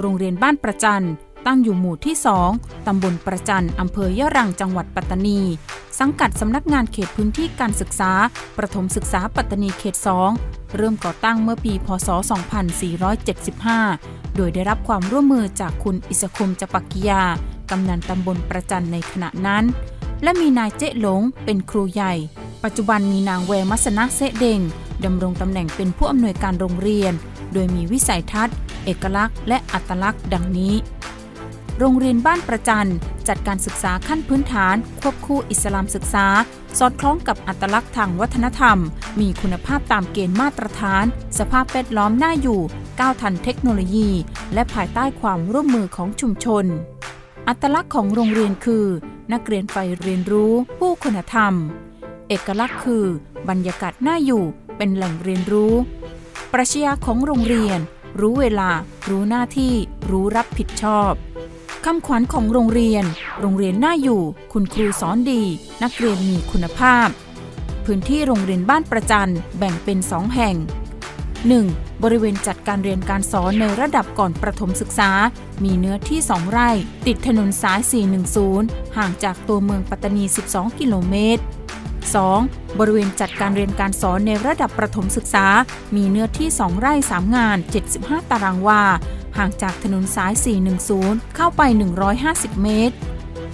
โรงเรียนบ้านประจันตั้งอยู่หมู่ที่ 2 ตำบลประจันอำเภอยะรังจังหวัดปัตตานี สังกัดสำนักงานเขตพื้นที่การศึกษา ประถมศึกษาปัตตานีเขต 2 เริ่มก่อตั้งเมื่อปี พศ 2475 โดยได้รับความร่วมมือจากคุณอิสคมจปักกิยา กำนันตำบลประจันในขณะนั้น และมีนายเจ๊หลงเป็นครูใหญ่ ปัจจุบันมีนางแวมัสนะเซเดงดำรงตำแหน่งเป็นผู้อำนวยการโรงเรียน โดยมีวิสัยทัศน์ เอกลักษณ์และอัตลักษณ์ดังนี้ โรงเรียนบ้านประจันจัดการศึกษาขั้นพื้นฐาน ควบคู่อิสลามศึกษา สอดคล้องกับอัตลักษณ์ทางวัฒนธรรม มีคุณภาพตามเกณฑ์มาตรฐาน สภาพแวดล้อมน่าอยู่ ก้าวทันเทคโนโลยี และภายใต้ความร่วมมือของชุมชน อัตลักษณ์ของโรงเรียนคือ นักเรียนใฝ่เรียนรู้ผู้คุณธรรม เอกลักษณ์คือ บรรยากาศน่าอยู่เป็นแหล่งเรียนรู้ ปรัชญาของโรงเรียน รู้เวลา รู้หน้าที่ รู้รับผิดชอบคำขวัญของโรงเรียน โรงเรียนน่าอยู่ คุณครูสอนดี นักเรียนมีคุณภาพ พื้นที่โรงเรียนบ้านประจันแบ่งเป็น2แห่ง 1. บริเวณจัดการเรียนการสอนในระดับก่อนประถมศึกษา มีเนื้อที่ 2 ไร่ ติดถนนสาย 410 ห่างจากตัวเมืองปัตตานี 12 กิโลเมตร 2. บริเวณจัดการเรียนการสอนในระดับประถมศึกษา มีเนื้อที่ 2 ไร่ 3 งาน 75 ตารางวา ห่างจากถนนสาย 410 เข้าไป 150 เมตร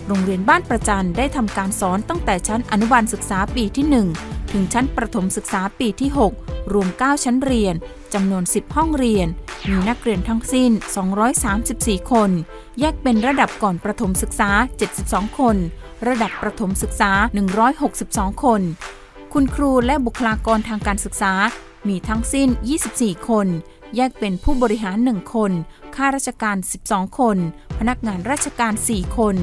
โรงเรียนบ้านประจันได้ทำการสอนตั้งแต่ชั้นอนุบาลศึกษาปีที่ 1 ถึงชั้นประถมศึกษาปีที่ 6 รวม 9 ชั้นเรียนจำนวน 10 ห้องเรียน มีนักเรียนทั้งสิ้น 234 คน แยกเป็นระดับก่อนประถมศึกษา 72 คน ระดับประถมศึกษา 162 คน คุณครูและบุคลากรทางการศึกษา มีทั้งสิ้น 24 คน แยกเป็นผู้บริหาร 1 คน ข้าราชการ 12 คน พนักงานราชการ 4 คน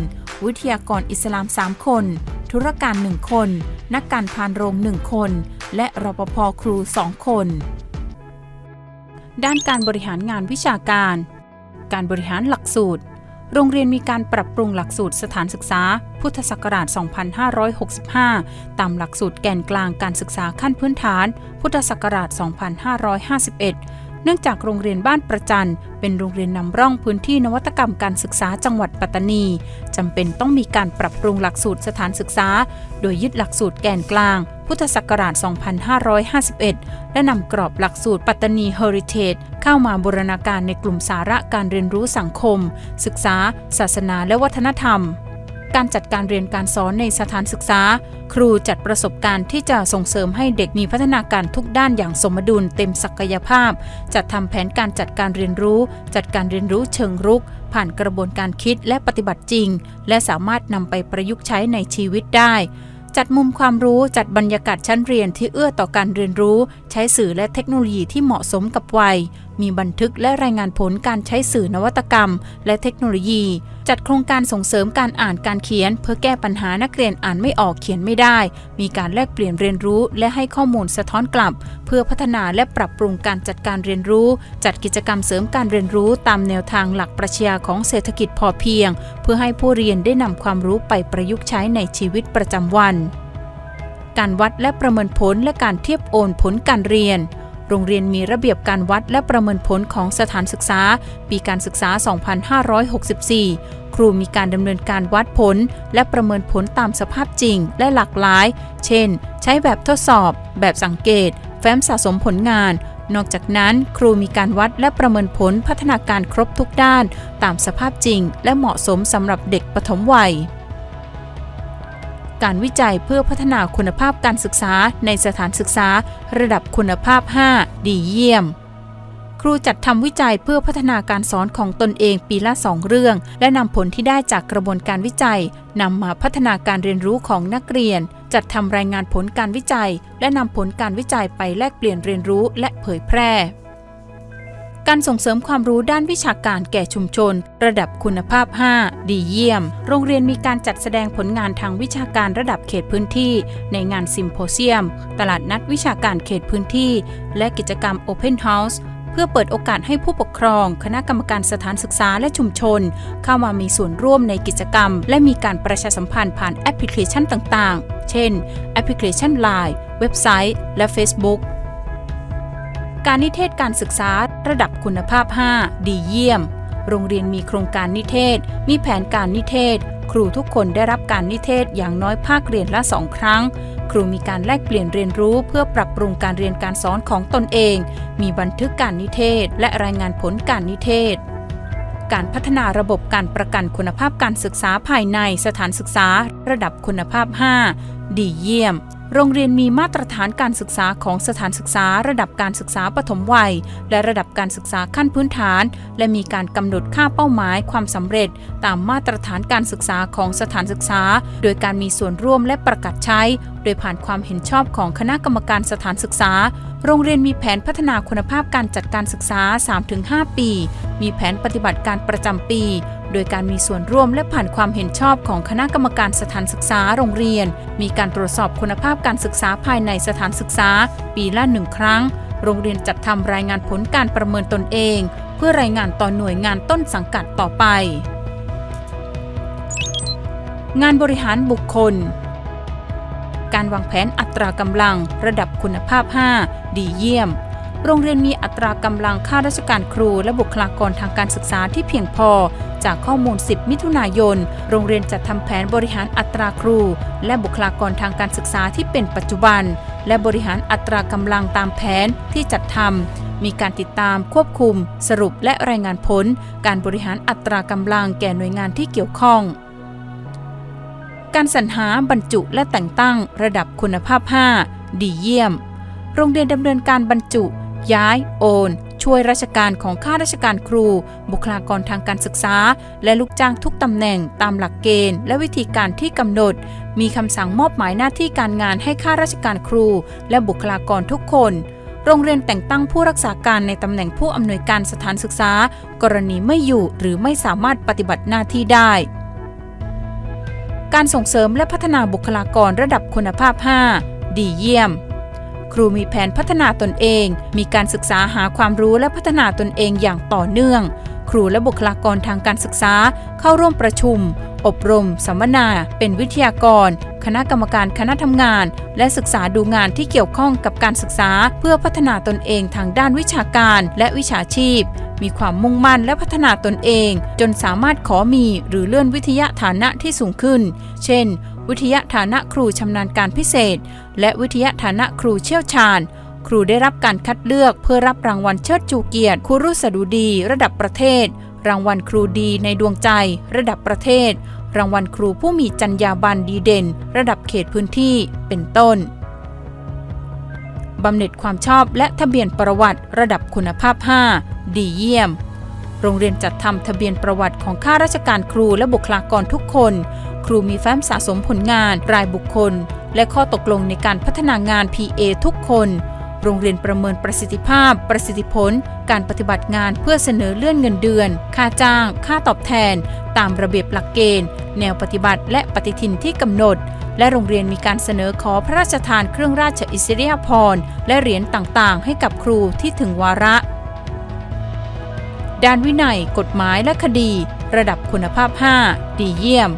วิทยากรอิสลาม 3 คน ธุรการ 1 คน นักการพานโรง 1 คน และรปภครู 2 คน ด้านการบริหารงานวิชาการ การบริหารหลักสูตร โรงเรียนมีการปรับปรุงหลักสูตรสถานศึกษา พุทธศักราช 2565 ตามหลักสูตรแกนกลางการศึกษาขั้นพื้นฐาน พุทธศักราช 2551เนื่องจากโรงเรียนบ้านประจันเป็นโรงเรียนนำร่องพื้นที่นวัตกรรมการศึกษาจังหวัดปัตตานีจำเป็นต้องมีการปรับปรุงหลักสูตรสถานศึกษา โดยยึดหลักสูตรแกนกลาง พุทธศักราช 2551 และนำกรอบหลักสูตรปัตตานีเฮอริเทจเข้ามาบูรณาการในกลุ่มสาระการเรียนรู้สังคม ศึกษา ศาสนาและวัฒนธรรม การจัดการเรียนการสอนในสถานศึกษา ครูจัดประสบการณ์ที่จะส่งเสริมให้เด็กมีพัฒนาการทุกด้านอย่างสมดุลเต็มศักยภาพ จัดทำแผนการจัดการเรียนรู้ จัดการเรียนรู้เชิงรุก ผ่านกระบวนการคิดและปฏิบัติจริง และสามารถนำไปประยุกต์ใช้ในชีวิตได้ จัดมุมความรู้จัดบรรยากาศชั้นเรียนที่เอื้อต่อการเรียนรู้ ใช้สื่อและเทคโนโลยีที่เหมาะสมกับวัยมีบันทึกและรายงานผลการใช้สื่อนวัตกรรม และเทคโนโลยี จัดโครงการส่งเสริมการอ่านการเขียน เพื่อแก้ปัญหานักเรียนอ่านไม่ออกเขียนไม่ได้ มีการแลกเปลี่ยนเรียนรู้ และให้ข้อมูลสะท้อนกลับ เพื่อพัฒนาและปรับปรุงการจัดการเรียนรู้ จัดกิจกรรมเสริมการเรียนรู้ตามแนวทางหลักปรัชญาของเศรษฐกิจพอเพียง เพื่อให้ผู้เรียนได้นำความรู้ไปประยุกต์ใช้ในชีวิตประจำวัน การวัดและประเมินผลและการเทียบโอนผลการเรียน โรงเรียนมีระเบียบการวัดและประเมินผลของสถานศึกษา ปีการศึกษา 2564 ครูมีการดำเนินการวัดผล และประเมินผลตามสภาพจริงและหลากหลาย เช่น ใช้แบบทดสอบ แบบสังเกต แฟ้มสะสมผลงาน นอกจากนั้น ครูมีการวัดและประเมินผลพัฒนาการครบทุกด้าน ตามสภาพจริง และเหมาะสมสำหรับเด็กปฐมวัย การวิจัยเพื่อพัฒนาคุณภาพการศึกษาในสถานศึกษา ระดับคุณภาพ 5 ดีเยี่ยม ครูจัดทำวิจัยเพื่อพัฒนาการสอนของตนเองปีละ2เรื่อง และนำผลที่ได้จากกระบวนการวิจัยนำมาพัฒนาการเรียนรู้ของนักเรียน จัดทำรายงานผลการวิจัย และนำผลการวิจัยไปแลกเปลี่ยนเรียนรู้และเผยแพร่ การส่งเสริมความรู้ด้านวิชาการแก่ชุมชน ระดับคุณภาพ 5 ดีเยี่ยม โรงเรียนมีการจัดแสดงผลงานทางวิชาการระดับเขตพื้นที่ ในงานซิมโพเซียม ตลาดนัดวิชาการเขตพื้นที่ และกิจกรรม Open House เพื่อเปิดโอกาสให้ผู้ปกครอง คณะกรรมการสถานศึกษาและชุมชน เข้ามามีส่วนร่วมในกิจกรรม และมีการประชาสัมพันธ์ผ่านแอปพลิเคชันต่างๆ เช่น แอปพลิเคชัน Line เว็บไซต์ และ Facebook การนิเทศการศึกษาระดับคุณภาพ 5 ดีเยี่ยม โรงเรียนมีโครงการนิเทศ มีแผนการนิเทศ ครูทุกคนได้รับการนิเทศอย่างน้อยภาคเรียนละสองครั้ง ครูมีการแลกเปลี่ยนเรียนรู้เพื่อปรับปรุงการเรียนการสอนของตนเอง มีบันทึกการนิเทศ และรายงานผลการนิเทศการพัฒนาระบบการประกันคุณภาพการศึกษาภายในสถานศึกษา ระดับคุณภาพ 5 ดีเยี่ยม โรงเรียนมีมาตรฐานการศึกษาของสถานศึกษา ระดับการศึกษาปฐมวัย และระดับการศึกษาขั้นพื้นฐาน และมีการกำหนดค่าเป้าหมายความสำเร็จ ตามมาตรฐานการศึกษาของสถานศึกษา โดยการมีส่วนร่วมและประกาศใช้ โดยผ่านความเห็นชอบของคณะกรรมการสถานศึกษา โรงเรียนมีแผนพัฒนาคุณภาพการจัดการศึกษา 3-5 ปี มีแผนปฏิบัติการประจำปี โดยการมีส่วนร่วมและผ่านความเห็นชอบของคณะกรรมการสถานศึกษาโรงเรียน มีการตรวจสอบคุณภาพการศึกษาภายในสถานศึกษา ปีละหนึ่งครั้ง โรงเรียนจัดทำรายงานผลการประเมินตนเอง เพื่อรายงานต่อหน่วยงานต้นสังกัดต่อไป งานบริหารบุคคล การวางแผนอัตรากำลัง ระดับคุณภาพ 5 ดีเยี่ยมโรงเรียนมีอัตรากำลังข้าราชการครูและบุคลากรทางการศึกษาที่เพียงพอ จากข้อมูล 10 มิถุนายน โรงเรียนจัดทำแผนบริหารอัตราครู และบุคลากรทางการศึกษาที่เป็นปัจจุบัน และบริหารอัตรากำลังตามแผนที่จัดทำมีการติดตามควบคุม สรุปและรายงานผล การบริหารอัตรากำลังแก่หน่วยงานที่เกี่ยวข้องการสรรหาบรรจุและแต่งตั้งระดับคุณภาพ 5 ดีเยี่ยม โรงเรียนดำเนินการบรรจุ ย้าย โอน ช่วยราชการของข้าราชการครู บุคลากรทางการศึกษา และลูกจ้างทุกตำแหน่งตามหลักเกณฑ์ และวิธีการที่กำหนด มีคำสั่งมอบหมายหน้าที่การงานให้ข้าราชการครู และบุคลากรทุกคน โรงเรียนแต่งตั้งผู้รักษาการในตำแหน่งผู้อำนวยการสถานศึกษา กรณีไม่อยู่หรือไม่สามารถปฏิบัติหน้าที่ได้ การส่งเสริมและพัฒนาบุคลากรระดับคุณภาพ 5 ดีเยี่ยม ครูมีแผนพัฒนาตนเอง มีการศึกษาหาความรู้และพัฒนาตนเองอย่างต่อเนื่อง ครูและบุคลากรทางการศึกษา เข้าร่วมประชุม อบรม สัมมนา เป็นวิทยากร คณะกรรมการคณะทำงาน และศึกษาดูงานที่เกี่ยวข้องกับการศึกษา เพื่อพัฒนาตนเองทางด้านวิชาการและวิชาชีพ มีความมุ่งมั่นและพัฒนาตนเอง จนสามารถขอมีหรือเลื่อนวิทยาฐานะที่สูงขึ้น เช่น วิทยาฐานะครูชำนาญการพิเศษ และวิทยาฐานะครูเชี่ยวชาญ ครูได้รับการคัดเลือกเพื่อรับรางวัลเชิดชูเกียรติครูรุษดุดี ระดับประเทศ รางวัลครูดีในดวงใจ ระดับประเทศ รางวัลครูผู้มีจรรยาบรรณดีเด่น ระดับเขตพื้นที่เป็นต้นบำเหน็จความชอบและทะเบียนประวัติระดับคุณภาพ 5 ดีเยี่ยม โรงเรียนจัดทำทะเบียนประวัติของข้าราชการครูและบุคลากรทุกคน ครูมีแฟ้มสะสมผลงานรายบุคคล และข้อตกลงในการพัฒนางาน PA ทุกคน โรงเรียนประเมินประสิทธิภาพ ประสิทธิผล การปฏิบัติงานเพื่อเสนอเลื่อนเงินเดือน ค่าจ้าง ค่าตอบแทน ตามระเบียบหลักเกณฑ์ แนวปฏิบัติและปฏิทินที่กำหนดและโรงเรียนมีการเสนอขอพระราชทานเครื่องราชอิสริยาภรณ์และเหรียญต่างๆ ให้กับครูที่ถึงวาระ ด้านวินัย กฎหมายและคดี ระดับคุณภาพ 5 ดีเยี่ยม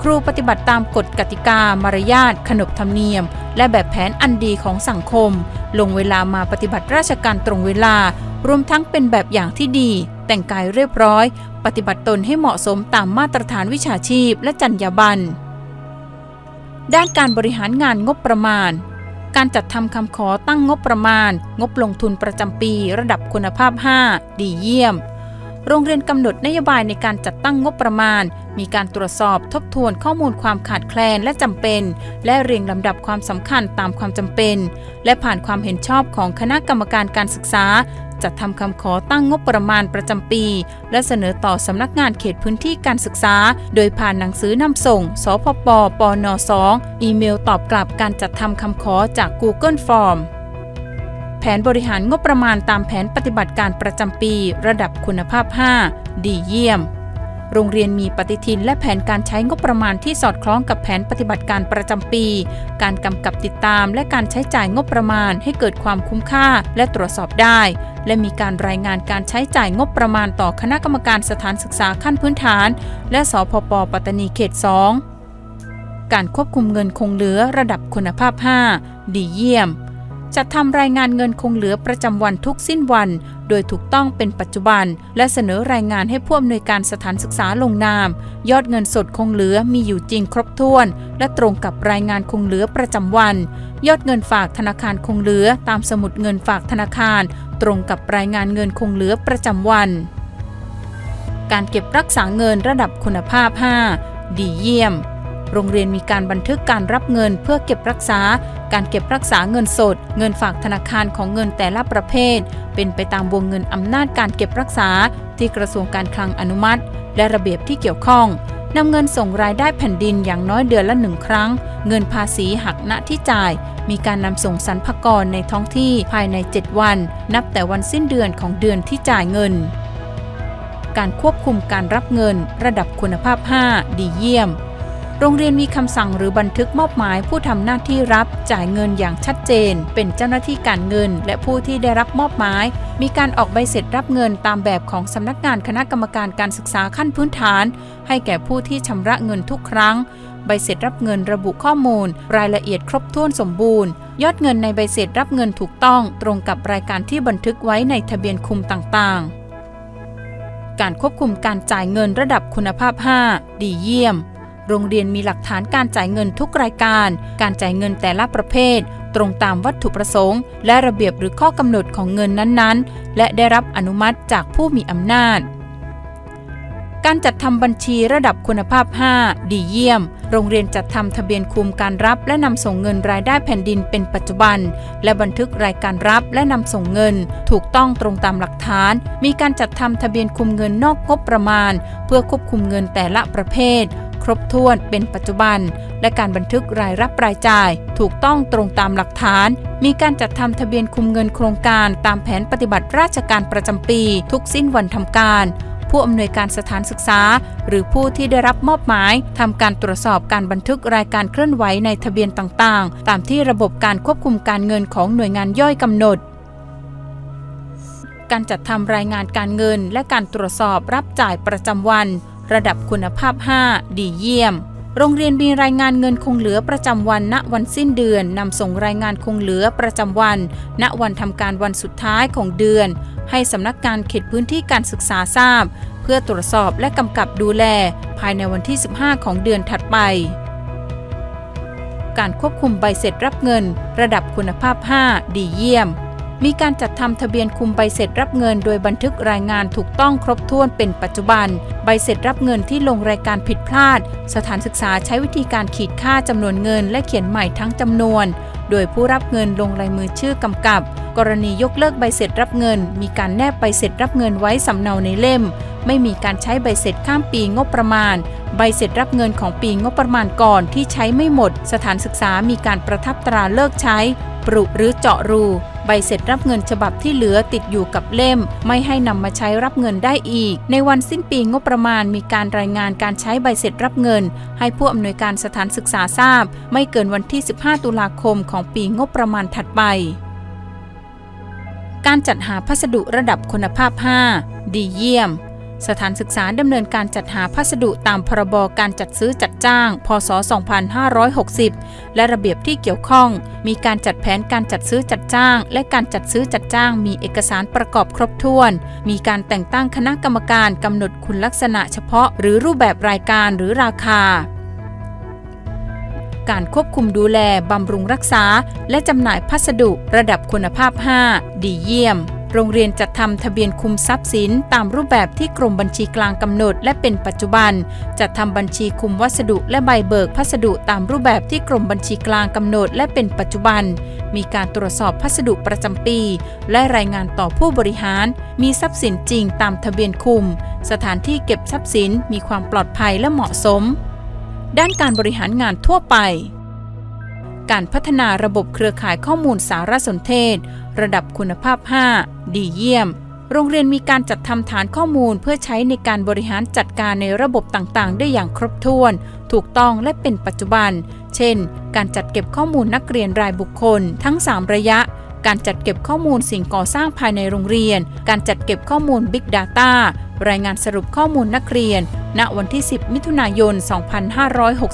ครูปฏิบัติตามกฎกติกา มารยาท ขนบธรรมเนียม และแบบแผนอันดีของสังคม ลงเวลามาปฏิบัติราชการตรงเวลา รวมทั้งเป็นแบบอย่างที่ดี แต่งกายเรียบร้อย ปฏิบัติตนให้เหมาะสมตามมาตรฐานวิชาชีพ และจรรยาบรรณ ด้านการบริหารงานงบประมาณการจัดทำคำขอตั้งงบประมาณ งบลงทุนประจำปี ระดับคุณภาพ 5 ดีเยี่ยม โรงเรียนกำหนดนโยบายในการจัดตั้งงบประมาณ มีการตรวจสอบทบทวนข้อมูลความขาดแคลนและจำเป็น และเรียงลำดับความสำคัญตามความจำเป็น และผ่านความเห็นชอบของคณะกรรมการการศึกษา จัดทำคำขอตั้งงบประมาณประจำปี และเสนอต่อสำนักงานเขตพื้นที่การศึกษา โดยผ่านหนังสือนำส่ง สพปปน 2 อีเมลตอบกลับการจัดทำคำขอจาก Google Form แผนบริหารงบประมาณตามแผนปฏิบัติการประจำปี ระดับคุณภาพ 5 ดีเยี่ยม โรงเรียนมีปฏิทินและแผนการใช้งบประมาณที่สอดคล้องกับแผนปฏิบัติการประจำปี การกำกับติดตามและการใช้จ่ายงบประมาณให้เกิดความคุ้มค่าและตรวจสอบได้ และมีการรายงานการใช้จ่ายงบประมาณต่อคณะกรรมการสถานศึกษาขั้นพื้นฐาน และสพปปัตตานีเขต 2 การควบคุมเงินคงเหลือระดับคุณภาพ 5 ดีเยี่ยม จัดทำรายงานเงินคงเหลือประจำวันทุกสิ้นวัน โดยถูกต้องเป็นปัจจุบัน และเสนอรายงานให้ผู้อำนวยการสถานศึกษาลงนาม ยอดเงินสดคงเหลือมีอยู่จริงครบถ้วน และตรงกับรายงานคงเหลือประจำวัน ยอดเงินฝากธนาคารคงเหลือตามสมุดเงินฝากธนาคาร ตรงกับรายงานเงินคงเหลือประจำวัน การเก็บรักษาเงินระดับคุณภาพ 5 ดีเยี่ยม โรงเรียนมีการบันทึกการรับเงินเพื่อเก็บรักษา การเก็บรักษาเงินสด เงินฝากธนาคารของเงินแต่ละประเภท เป็นไปตามวงเงินอำนาจการเก็บรักษา ที่กระทรวงการคลังอนุมัติ และระเบียบที่เกี่ยวข้องนำเงินส่งรายได้แผ่นดินอย่างน้อยเดือนละหนึ่งครั้ง เงินภาษีหักณที่จ่าย มีการนำส่งสรรพากรในท้องที่ภายใน 7 วัน นับแต่วันสิ้นเดือนของเดือนที่จ่ายเงิน การควบคุมการรับเงิน ระดับคุณภาพ 5 ดีเยี่ยม โรงเรียนมีคำสั่งหรือบันทึกมอบหมายผู้ทำหน้าที่รับจ่ายเงินอย่างชัดเจน เป็นเจ้าหน้าที่การเงิน และผู้ที่ได้รับมอบหมาย มีการออกใบเสร็จรับเงินตามแบบของสำนักงานคณะกรรมการการศึกษาขั้นพื้นฐาน ให้แก่ผู้ที่ชำระเงินทุกครั้ง ใบเสร็จรับเงินระบุข้อมูล รายละเอียดครบถ้วนสมบูรณ์ ยอดเงินในใบเสร็จรับเงินถูกต้อง ตรงกับรายการที่บันทึกไว้ในทะเบียนคุมต่างๆ การควบคุมการจ่ายเงินระดับคุณภาพ 5 ดีเยี่ยม โรงเรียนมีหลักฐานการจ่ายเงินทุกรายการ การจ่ายเงินแต่ละประเภท ตรงตามวัตถุประสงค์ และระเบียบหรือข้อกำหนดของเงินนั้นๆ และได้รับอนุมัติจากผู้มีอำนาจ การจัดทำบัญชีระดับคุณภาพ 5 ดีเยี่ยม โรงเรียนจัดทำทะเบียนคุมการรับและนำส่งเงินรายได้แผ่นดินเป็นปัจจุบัน และบันทึกรายการรับและนำส่งเงิน ถูกต้องตรงตามหลักฐาน มีการจัดทำทะเบียนคุมเงินนอกงบประมาณ เพื่อควบคุมเงินแต่ละประเภท ครบถ้วนเป็นปัจจุบัน และการบันทึกรายรับรายจ่าย ถูกต้องตรงตามหลักฐาน มีการจัดทำทะเบียนคุมเงินโครงการตามแผนปฏิบัติราชการประจำปี ทุกสิ้นวันทำการผู้อำนวยการสถานศึกษา หรือผู้ที่ได้รับมอบหมายทำการตรวจสอบการบันทึกรายการเคลื่อนไหวในทะเบียนต่างๆ ตามที่ระบบการควบคุมการเงินของหน่วยงานย่อยกำหนด การจัดทำรายงานการเงินและการตรวจสอบรับจ่ายประจำวัน ระดับคุณภาพ 5 ดีเยี่ยม โรงเรียนมีรายงานเงินคงเหลือประจำวันณวันสิ้นเดือนนำส่งรายงานคงเหลือประจำวัน ณวันทำการวันสุดท้ายของเดือน ให้สำนักงานเขตพื้นที่การศึกษาทราบ เพื่อตรวจสอบและกำกับดูแล ภายในวันที่ 15 ของเดือนถัดไปการควบคุมใบเสร็จรับเงิน ระดับคุณภาพ 5 ดีเยี่ยม มีการจัดทำทะเบียนคุมใบเสร็จรับเงิน โดยบันทึกรายงานถูกต้องครบถ้วนเป็นปัจจุบัน ใบเสร็จรับเงินที่ลงรายการผิดพลาด สถานศึกษาใช้วิธีการขีดค่าจำนวนเงิน และเขียนใหม่ทั้งจำนวน โดยผู้รับเงินลงลายมือชื่อกำกับ กรณียกเลิกใบเสร็จรับเงิน มีการแนบใบเสร็จรับเงินไว้สำเนาในเล่ม ไม่มีการใช้ใบเสร็จข้ามปีงบประมาณ ใบเสร็จรับเงินของปีงบประมาณก่อนที่ใช้ไม่หมด สถานศึกษามีการประทับตราเลิกใช้ปรุหรือเจาะรู ใบเสร็จรับเงินฉบับที่เหลือติดอยู่กับเล่ม ไม่ให้นำมาใช้รับเงินได้อีก ในวันสิ้นปีงบประมาณมีการรายงานการใช้ใบเสร็จรับเงิน ให้ผู้อำนวยการสถานศึกษาทราบ ไม่เกินวันที่ 15 ตุลาคมของปีงบประมาณถัดไป การจัดหาพัสดุระดับคุณภาพ 5 ดีเยี่ยม สถานศึกษาดำเนินการจัดหาพัสดุตามพรบการจัดซื้อจัดจ้าง พศ 2560 และระเบียบที่เกี่ยวข้อง มีการจัดแผนการจัดซื้อจัดจ้าง และการจัดซื้อจัดจ้างมีเอกสารประกอบครบถ้วน มีการแต่งตั้งคณะกรรมการกำหนดคุณลักษณะเฉพาะ หรือรูปแบบรายการหรือราคาการควบคุมดูแล บำรุงรักษา และจำหน่ายพัสดุระดับคุณภาพ 5 ดีเยี่ยม โรงเรียนจัดทำทะเบียนคุมทรัพย์สินตามรูปแบบที่กรมบัญชีกลางกำหนด และเป็นปัจจุบัน จัดทำบัญชีคุมวัสดุและใบเบิกพัสดุตามรูปแบบที่กรมบัญชีกลางกำหนด และเป็นปัจจุบัน มีการตรวจสอบพัสดุประจำปี และรายงานต่อผู้บริหาร มีทรัพย์สินจริงตามทะเบียนคุม สถานที่เก็บทรัพย์สินมีความปลอดภัยและเหมาะสม ด้านการบริหารงานทั่วไปการพัฒนาระบบเครือข่ายข้อมูลสารสนเทศ ระดับคุณภาพ 5 ดีเยี่ยม โรงเรียนมีการจัดทำฐานข้อมูลเพื่อใช้ในการบริหารจัดการในระบบต่างๆ ได้อย่างครบถ้วน ถูกต้องและเป็นปัจจุบัน เช่น การจัดเก็บข้อมูลนักเรียนรายบุคคล ทั้ง 3 ระยะ การจัดเก็บข้อมูลสิ่งก่อสร้างภายในโรงเรียน การจัดเก็บข้อมูล Big Data รายงานสรุปข้อมูลนักเรียน ณวันที่ 10 มิถุนายน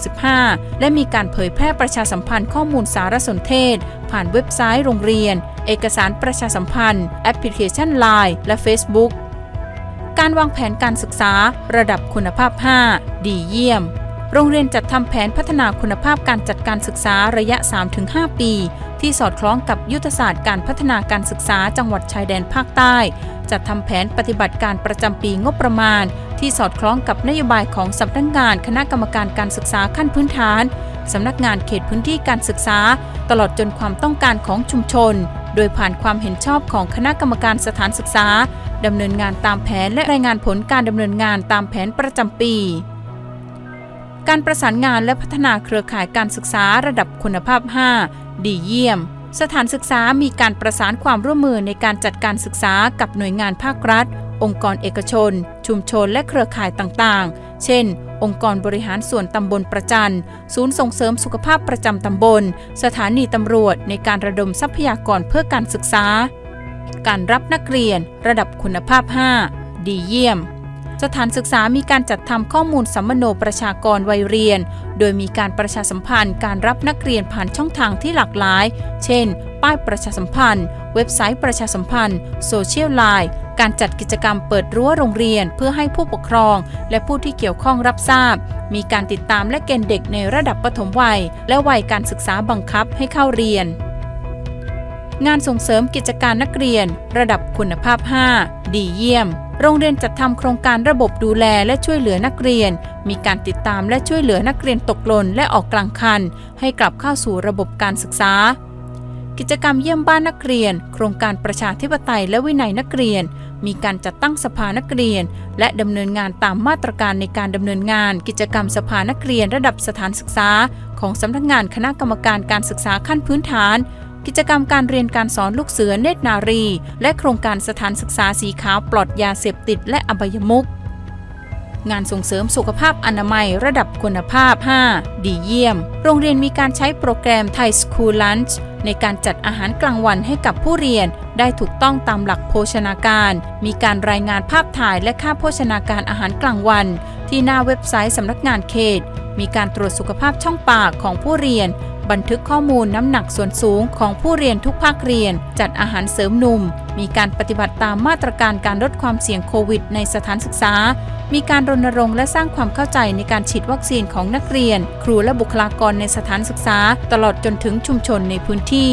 2565 และมีการเผยแพร่ประชาสัมพันธ์ข้อมูลสารสนเทศ ผ่านเว็บไซต์โรงเรียน เอกสารประชาสัมพันธ์ แอปพลิเคชัน Line และ Facebook การวางแผนการศึกษาระดับคุณภาพ 5 ดีเยี่ยม โรงเรียนจัดทำแผนพัฒนาคุณภาพการจัดการศึกษาระยะ 3-5 ปี ที่สอดคล้องกับยุทธศาสตร์การพัฒนาการศึกษาจังหวัดชายแดนภาคใต้ จัดทำแผนปฏิบัติการประจำปีงบประมาณ ที่สอดคล้องกับนโยบายของสำนักงานคณะกรรมการการศึกษาขั้นพื้นฐานสำนักงานเขตพื้นที่การศึกษา ตลอดจนความต้องการของชุมชน โดยผ่านความเห็นชอบของคณะกรรมการสถานศึกษาดำเนินงานตามแผนและรายงานผลการดำเนินงานตามแผนประจำปี การประสานงานและพัฒนาเครือข่ายการศึกษาระดับคุณภาพ 5 ดีเยี่ยม สถานศึกษามีการประสานความร่วมมือในการจัดการศึกษากับหน่วยงานภาครัฐ องค์กรเอกชน ชุมชนและเครือข่ายต่างๆ เช่น องค์กรบริหารส่วนตำบลประจันศูนย์ส่งเสริมสุขภาพประจำตำบล สถานีตำรวจในการระดมทรัพยากรเพื่อการศึกษา การรับนักเรียน ระดับคุณภาพ 5 ดีเยี่ยม สถานศึกษามีการจัดทำข้อมูลสัมมโนประชากรวัยเรียน โดยมีการประชาสัมพันธ์การรับนักเรียนผ่านช่องทางที่หลากหลาย เช่น ป้ายประชาสัมพันธ์ เว็บไซต์ประชาสัมพันธ์ โซเชียลไลน์ การจัดกิจกรรมเปิดรั้วโรงเรียนเพื่อให้ผู้ปกครอง และผู้ที่เกี่ยวข้องรับทราบ มีการติดตามและเกณฑ์เด็กในระดับปฐมวัย และวัยการศึกษาบังคับให้เข้าเรียน งานส่งเสริมกิจการนักเรียน ระดับคุณภาพ 5 ดีเยี่ยม โรงเรียนจัดทำโครงการระบบดูแลและช่วยเหลือนักเรียน มีการติดตามและช่วยเหลือนักเรียนตกหล่นและออกกลางคัน ให้กลับเข้าสู่ระบบการศึกษากิจกรรมเยี่ยมบ้านนักเรียน โครงการประชาธิปไตยและวินัยนักเรียน มีการจัดตั้งสภานักเรียน และดำเนินงานตามมาตรการในการดำเนินงาน กิจกรรมสภานักเรียนระดับสถานศึกษา ของสำนักงานคณะกรรมการการศึกษาขั้นพื้นฐาน กิจกรรมการเรียนการสอนลูกเสือเนตรนารี และโครงการสถานศึกษาสีขาวปลอดยาเสพติดและอบายมุก งานส่งเสริมสุขภาพอนามัยระดับคุณภาพ 5 ดีเยี่ยม โรงเรียนมีการใช้โปรแกรมไทยสคูลลันช์ในการจัดอาหารกลางวันให้กับผู้เรียน ได้ถูกต้องตามหลักโภชนาการ มีการรายงานภาพถ่ายและค่าโภชนาการอาหารกลางวัน ที่หน้าเว็บไซต์สำนักงานเขต มีการตรวจสุขภาพช่องปากของผู้เรียน บันทึกข้อมูลน้ำหนักส่วนสูงของผู้เรียนทุกภาคเรียน จัดอาหารเสริมนม มีการปฏิบัติตามมาตรการการลดความเสี่ยงโควิด ในสถานศึกษา มีการรณรงค์และสร้างความเข้าใจในการฉีดวัคซีนของนักเรียน ครูและบุคลากรในสถานศึกษา ตลอดจนถึงชุมชนในพื้นที่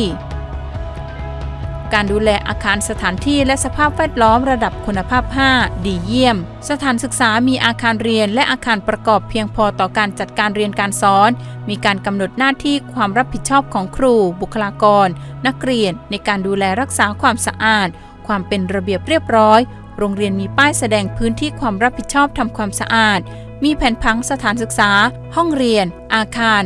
การดูแลอาคารสถานที่และสภาพแวดล้อมระดับคุณภาพ 5 ดีเยี่ยม สถานศึกษามีอาคารเรียนและอาคารประกอบเพียงพอต่อการจัดการเรียนการสอน มีการกำหนดหน้าที่ความรับผิดชอบของครู บุคลากร นักเรียน ในการดูแลรักษาความสะอาด ความเป็นระเบียบเรียบร้อย โรงเรียนมีป้ายแสดงพื้นที่ความรับผิดชอบทำความสะอาด มีแผนพังสถานศึกษา ห้องเรียน อาคาร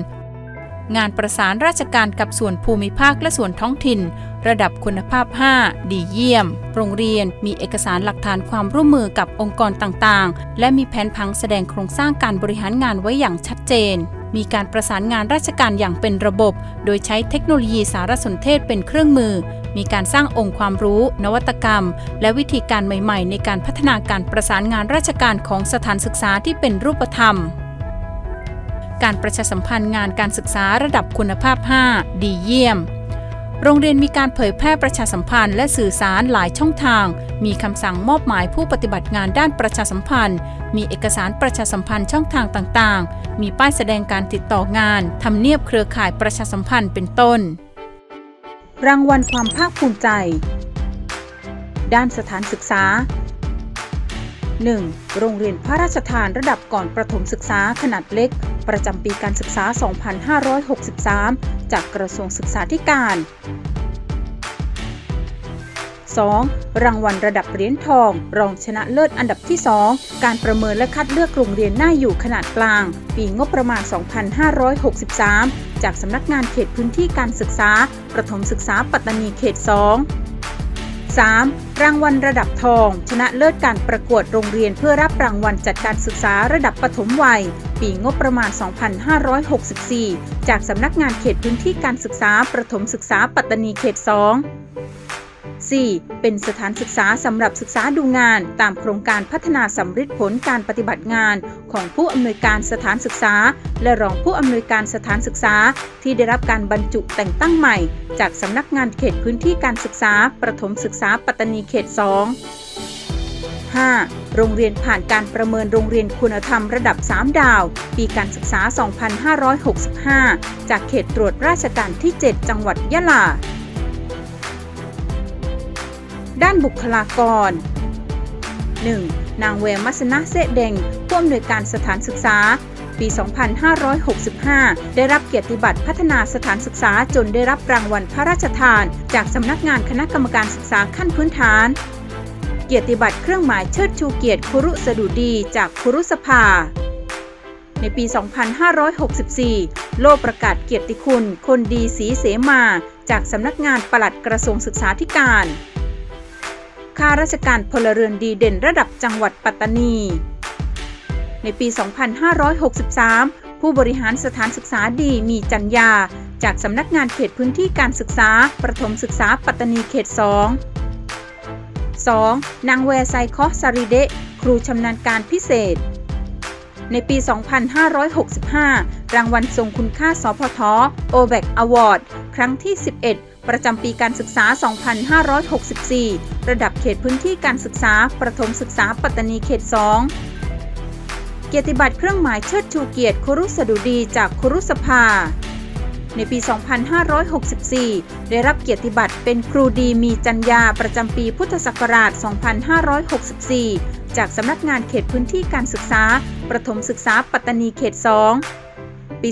งานประสานราชการกับส่วนภูมิภาคและส่วนท้องถิ่น ระดับคุณภาพ 5 ดีเยี่ยม โรงเรียนมีเอกสารหลักฐานความร่วมมือกับองค์กรต่างๆ และมีแผนพังแสดงโครงสร้างการบริหารงานไว้อย่างชัดเจน มีการประสานงานราชการอย่างเป็นระบบ โดยใช้เทคโนโลยีสารสนเทศเป็นเครื่องมือ มีการสร้างองค์ความรู้ นวัตกรรม และวิธีการใหม่ๆ ในการพัฒนาการประสานงานราชการของสถานศึกษาที่เป็นรูปธรรมการประชาสัมพันธ์งานการศึกษาระดับคุณภาพ 5 ดีเยี่ยม โรงเรียนมีการเผยแพร่ประชาสัมพันธ์และสื่อสารหลายช่องทาง มีคำสั่งมอบหมายผู้ปฏิบัติงานด้านประชาสัมพันธ์ มีเอกสารประชาสัมพันธ์ช่องทางต่างๆ มีป้ายแสดงการติดต่องาน ทำเนียบเครือข่ายประชาสัมพันธ์เป็นต้น รางวัลความภาคภูมิใจ ด้านสถานศึกษา 1. โรงเรียนพระราชทานระดับก่อนประถมศึกษาขนาดเล็ก ประจำปีการศึกษา 2563 จากกระทรวงศึกษาธิการ 2. รางวัลระดับเหรียญทอง รองชนะเลิศอันดับที่ 2 การประเมินและคัดเลือกโรงเรียนหน่าอยู่ขนาดกลาง ปีงบประมาณ 2563 จากสำนักงานเขตพื้นที่การศึกษา ประถมศึกษาปัตตานีเขต 2 3. รางวัลระดับทอง ชนะเลิศการประกวดโรงเรียนเพื่อรับรางวัลจัดการศึกษาระดับปฐมวัย ปีงบประมาณ 2564 จากสำนักงานเขตพื้นที่การศึกษาประถมศึกษาปัตตานีเขต 2 4. เป็นสถานศึกษาสำหรับศึกษาดูงาน ตามโครงการพัฒนาสำฤทธิผลการปฏิบัติงาน ของผู้อำนวยการสถานศึกษา และรองผู้อำนวยการสถานศึกษา ที่ได้รับการบรรจุแต่งตั้งใหม่ จากสำนักงานเขตพื้นที่การศึกษา ประถมศึกษาปัตตานีเขต 2 5. โรงเรียนผ่านการประเมินโรงเรียนคุณธรรมระดับ 3 ดาว ปีการศึกษา 2565 จากเขตตรวจราชการที่ 7 จังหวัดยะลา ด้านบุคลากร 1. นางเวมัสนะเซเดงผู้อำนวยการสถานศึกษา ปี 2565 ได้รับเกียรติบัตรพัฒนาสถานศึกษาจนได้รับรางวัลพระราชทาน จากสำนักงานคณะกรรมการศึกษาขั้นพื้นฐาน เกียรติบัตรเครื่องหมายเชิดชูเกียรติครุสดุดีจากครุสภา ในปี 2564 โลกประกาศเกียรติคุณ คนดีสีเสมา จากสำนักงานปลัดกระทรวงศึกษาธิการ ข้าราชการพลเรือนดีเด่นระดับจังหวัดปัตตานี ในปี 2563 ผู้บริหารสถานศึกษาดีมีจัญญาจากสำนักงานเขตพื้นที่การศึกษา ประถมศึกษาปัตตานีเขต 2 2. นางแวไซคอสาริเดะครูชำนาญการพิเศษ ในปี 2565 รางวัลทรงคุณค่าสพทโอแบกอวอร์ดครั้งที่ 11 ประจำปีการศึกษา 2564 ระดับเขตพื้นที่การศึกษา ประถมศึกษาปัตตานีเขต 2 เกียรติบัตรเครื่องหมายเชิดชูเกียรติครุสดุดีจากครุสภา ในปี 2564 ได้รับเกียรติบัตรเป็นครูดีมีจัญญาประจำปีพุทธศักราช 2564 จากสำนักงานเขตพื้นที่การศึกษา ประถมศึกษาปัตตานีเขต 2 ปี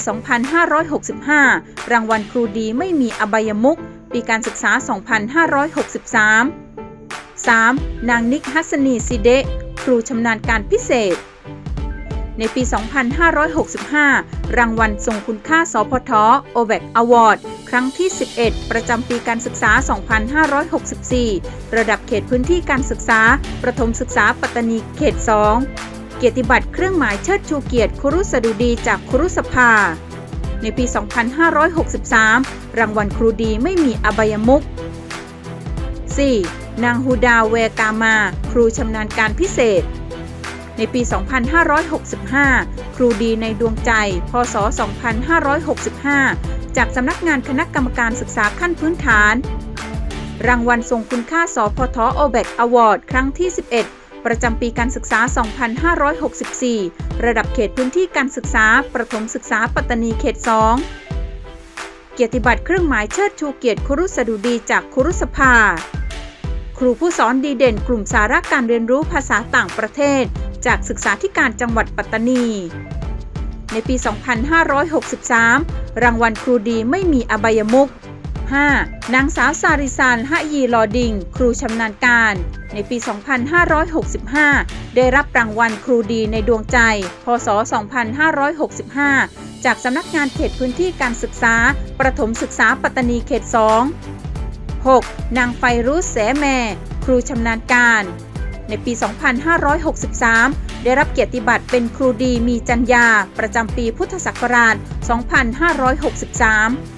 2565 รางวัลครูดีไม่มีอบายมุก ปีการศึกษา 2563 3. นางนิกฮัสนีซิเดะครูชำนาญการพิเศษ ในปี 2565 รางวัลทรงคุณค่า สพทโอแบกอวอร์ดครั้งที่ 11 ประจำปีการศึกษา 2564 ระดับเขตพื้นที่การศึกษา ประถมศึกษาปัตตานีเขต 2 เกียรติบัตรเครื่องหมายเชิดชูเกียรติครุสดุดีจากครุสภา ในปี 2563 รางวัลครูดีไม่มีอบายมุก 4. นางฮูดาเวกามา ครูชำนาญการพิเศษ ในปี 2565 ครูดีในดวงใจ พศ 2565 จากสำนักงานคณะกรรมการศึกษาขั้นพื้นฐาน รางวัลทรงคุณค่าสพทโอแบกอวอร์ดครั้งที่ 11 ประจำปีการศึกษา 2564 ระดับเขตพื้นที่การศึกษา ประถมศึกษาปัตตานีเขต 2 เกียรติบัตรเครื่องหมายเชิดชูเกียรติครุสดุดีจากครุสภาครูผู้สอนดีเด่นกลุ่มสาระการเรียนรู้ภาษาต่างประเทศ จากศึกษาธิการจังหวัดปัตตานี ในปี 2563 รางวัลครูดีไม่มีอบายมุก 5. นางสาวซาริซานฮะยีลอดิง ครูชำนาญการ ในปี 2565 ได้รับรางวัลครูดีในดวงใจ พศ 2565 จากสำนักงานเขตพื้นที่การศึกษา ประถมศึกษาปัตตานีเขต 2 6. นางไฟรุสแสแมครูชำนาญการ ในปี 2563 ได้รับเกียรติบัตรเป็นครูดีมีจัญญา ประจำปีพุทธศักราช 2563